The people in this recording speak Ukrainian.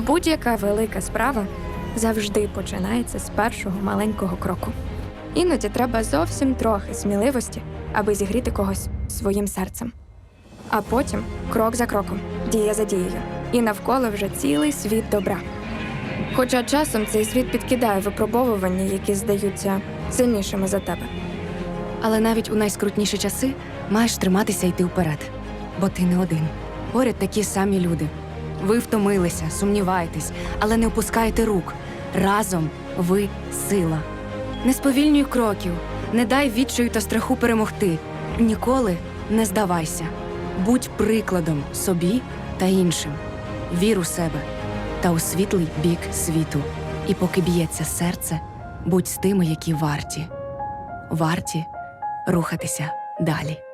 Будь-яка велика справа завжди починається з першого маленького кроку. Іноді треба зовсім трохи сміливості, аби зігріти когось своїм серцем. А потім, крок за кроком, дія за дією, і навколо вже цілий світ добра. Хоча часом цей світ підкидає випробовування, які здаються сильнішими за тебе. Але навіть у найскрутніші часи маєш триматися йти вперед, бо ти не один. Поряд такі самі люди. Ви втомилися, сумніваєтесь, але не опускайте рук. Разом ви сила. Не сповільнюй кроків, не дай відчаю та страху перемогти. Ніколи не здавайся. Будь прикладом собі та іншим. Вір у себе та у світлий бік світу. І поки б'ється серце, будь з тими, які варті. Варті рухатися далі.